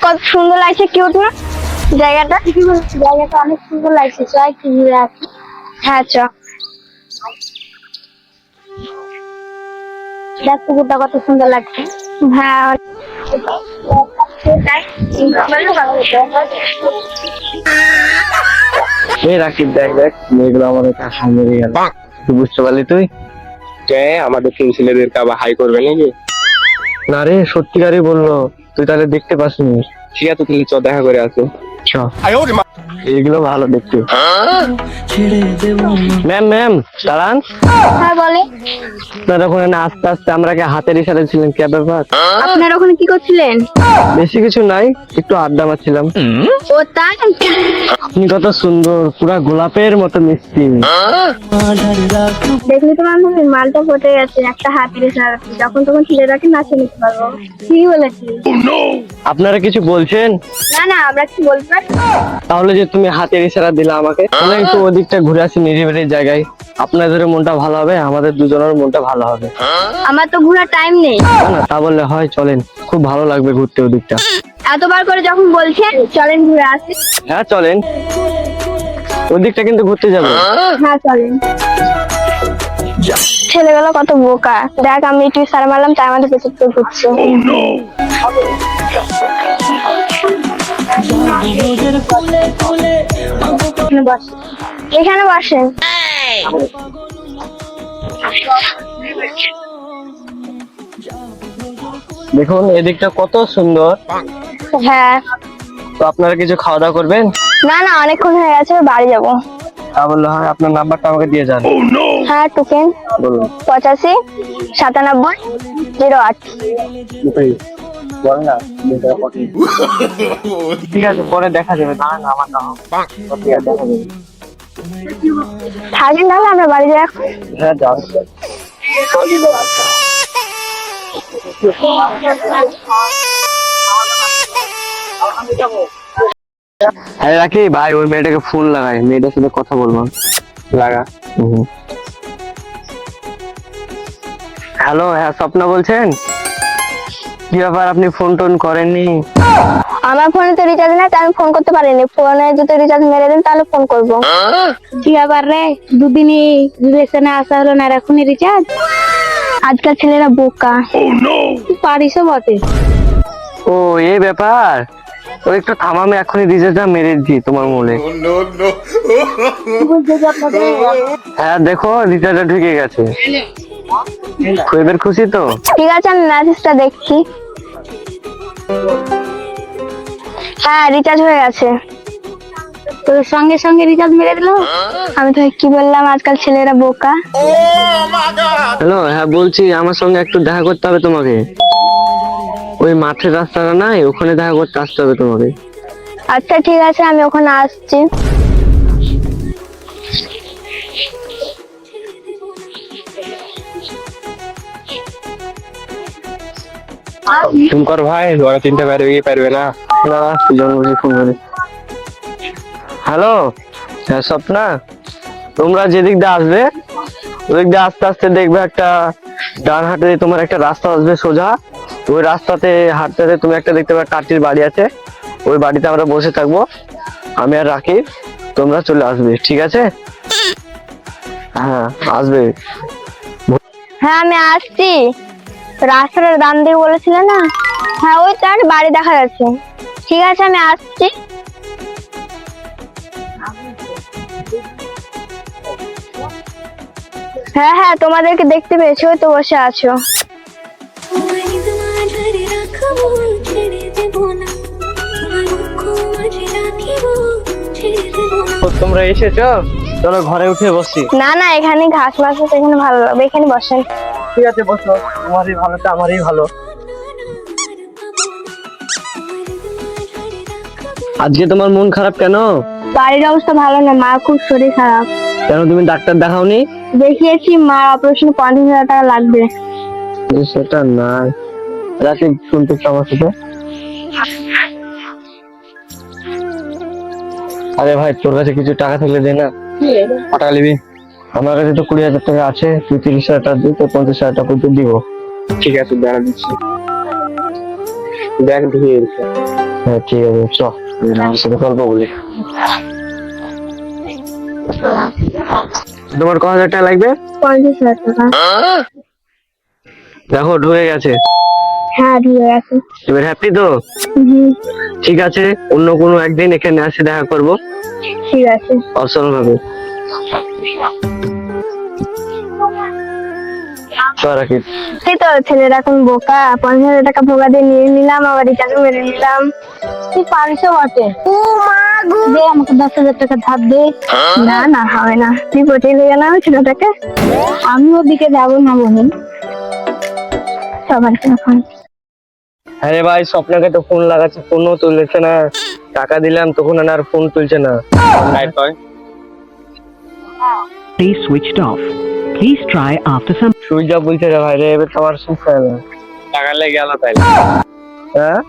কত সুন্দর লাগছে কিউট না? জায়গাটা? জায়গাটা অনেক সুন্দর লাগছে চল একটু ঘুরে আসি। হ্যাঁ চ। দেখ পুকুরটা কত সুন্দর লাগছে। হ্যাঁ এই রাকিব দেখ দেখ মেয়েগুলো কাছে সামনে গেল। তুই বুঝতে পারলি তুই? কে? আমাদের তিন ছেলেদেরকে আবার হাই করবে নাকি? না রে সত্যিকারই বলল। তুই তাহলে দেখতে পাসনি ঠিক আছে তুমি চ দেখা করে আসো। চ। এইগুলো ভালো দেখতে। ম্যাম ম্যাম দাঁড়ান। হ্যাঁ বলে আপনার ওখানে না আস্তে আস্তে আমরা কি হাতের ইশারা ছিলেন? কি ব্যাপার? আপনার ওখানে কি করছিলেন? বেশি কিছু নাই একটু আড্ডা মারছিলাম। ও তাই আপনি কত সুন্দর পুরা গোলাপের মতো মিষ্টি। দেখলি তো বান্ধবী মালটা পটে গেছে একটা হাতের ইশারাতে যখন তখন ছেলেটাকে নাচে নিতে পারব। কি বলেছি আপনারা কিছু বলছেন? না না আমরা কি বলব তাহলে যে তুমি হাতের ইশারা দিলা আমাকে তাহলে একটু ওদিকটা ঘুরে আসি নিরিবিলি জায়গায়। আপনাদের মনটা ভালো হবে আমাদের দুজনের মনটা ভালো হবে। আমার তো ঘোরার টাইম নেই। না তা বললে হয় চলেন। খুব ভালো লাগবে ঘুরতে ওদিকটা। এতবার করে যখন বলছেন চলেন ঘুরে আসি। হ্যাঁ চলেন। ওদিকটা কিন্তু ঘুরতে যাব। হ্যাঁ। চলেন। ছেলে ছেলেগুলো কত বোকা। দেখ আমি একটু সার মারলাম তাই আমাদের পেছন ঘুরছে। এখানে। বসেন। দেখুন এদিকটা কত সুন্দর। হ্যাঁ। তো আপনারা কিছু খাওয়া দাওয়া করবেন? না না অনেকক্ষণ হয়ে গেছে বাড়ি যাব। তা বললে হয় আপনার নাম্বারটা আমাকে দিয়ে যান। হ্যাঁ টোকেন বলুন। পঁচাশি সাতানব্বই জিরো আট। না ঠিক আছে পরে দেখা যাবে দাঁড়ান আমার নাম। ঠিক আছে দেখা যাবে। তাহলে আমরা বাড়ি যাই এখন। হ্যাঁ যাও। হ্যাঁ রাখি ভাই ওই মেয়েটাকে ফোন লাগাই। মেয়েটার সাথে কথা বলব। লাগা। হ্যালো হ্যাঁ স্বপ্ন বলছেন? কি ব্যাপার? আপনি ফোন টোন করেননি। আমার ফোনে তো রিচার্জ নাই তাই আমি ফোন করতে পারিনি। ফোনে যদি রিচার্জ মেরে দেন তাহলে ফোন করব। কি আবার রে? দুদিনই রিলেশনে আসা হলো না আর এখনই রিচার্জ আজকাল ছেলেরা বোকা। পারিসও বটে। ও এই ব্যাপার? ও একটু থামামে এখনই রিচার্জটা মেরে দিচ্ছি তোমার মনে। হ্যাঁ দেখো রিচার্জটা ঢুকে গেছে। এবার খুশি তো? ঠিক আছে আমি মেসেজটা দেখছি। হ্যাঁ রিচার্জ হয়ে গেছে। তোর সঙ্গে সঙ্গে রিচার্জ মেরে দিল? আমি তো কি বললাম আজকাল ছেলেরা বোকা। হ্যালো হ্যাঁ বলছি আমার সঙ্গে একটু দেখা করতে হবে তোমাকে। ওই মাঠের রাস্তাটা নাই ওখানে দেখা করতে আসতে হবে তোমাকে। আচ্ছা ঠিক আছে আমি ওখানে আসছি। তুমকর ভাই ওরা চিনতে পারবে কি পারবে না না জন্মদিন ফোন করে হ্যালো হ্যাঁ স্বপ্না তোমরা যেদিক দিয়ে আসবে ওদিক দিয়ে আস্তে আস্তে দেখবে একটা ডান হাতে তোমার একটা রাস্তা আসবে সোজা ওই রাস্তাতে হাঁটতে তুমি একটা দেখতে পাবে কাঠির বাড়ি আছে ওই বাড়িতে আমরা বসে থাকব আমি আর রাখি তোমরা চলে আসবে ঠিক আছে হ্যাঁ আসবে হ্যাঁ আমি আসছি রাস্তাটার দাম দিয়ে বলেছিলে না? হ্যাঁ ওই তার বাড়ি দেখা যাচ্ছে। ঠিক আছে আমি আসছি। হ্যাঁ হ্যাঁ তোমাদেরকে দেখতে পেয়েছি ওই তো বসে আছো। তোমার ধরে রাখব ছেড়ে দেবো না। তোমার মুখ মাঝে রাখিব ছেড়ে দেবো না। তো তোমরা এসেছ? চলো ঘরে উঠে বসি। না না এখানে ঘাস মাছ এখানে ভালো লাগবে এখানে বসেন। ঠিক আছে বসো। তোমারই ভালো তো আমারই ভালো। আজকে তোমার মন খারাপ কেন? বাড়ির অবস্থা ভালো না মা খুব শরীর খারাপ। কেন তুমি ডাক্তার দেখাওনি? দেখিয়েছি মা অপারেশন পঞ্চাশ হাজার টাকা লাগবে। সেটা না রাতে শুনতে আমার সাথে? আরে ভাই তোর কাছে কিছু টাকা থাকলে দে না। কটা নিবি। আমার কাছে তো কুড়ি হাজার টাকা আছে তুই তিরিশ হাজার টাকা দিই তো পঞ্চাশ হাজার টাকা পর্যন্ত দিব। ঠিক আছে দাঁড়া দিচ্ছি। দেখ ধুয়ে এসে হ্যাঁ ঠিক আছে চ। আমার সাথে গল্প বলি। তোমার ক হাজার টাকা লাগবে? পঞ্চাশ হাজার টাকা। দেখো ঢুকে গেছে। হ্যাঁ ঠিক আছে এবার হ্যাপি তো? ঠিক আছে অন্য কোনো একদিন এখানে আসে দেখা করব। ঠিক আছে। অসল ভাবে এই তো ছেলেরা এখন বোকা। পঞ্চাশ হাজার টাকা ভোগা দিয়ে নিয়ে নিলাম আবার রিচার্জ মেরে নিলাম। তুই পারিস বটে? দে আমাকে দশ হাজার টাকা ধার দে। না না হবে না। তুই পটিয়ে গেলাম ছেলেটাকে। আমি ওদিকে যাব না সবার এখন। আরে ভাই স্বপ্নকে তো ফোন লাগাচ্ছে ফোনও তুলছে না। টাকা দিলাম তখন আর ফোন তুলছে না। Is switched off. Please try after some off বলছে রে ভাই রে এবার তোমার সুখ হয় না টাকা লেগে গেল তাই হ্যাঁ?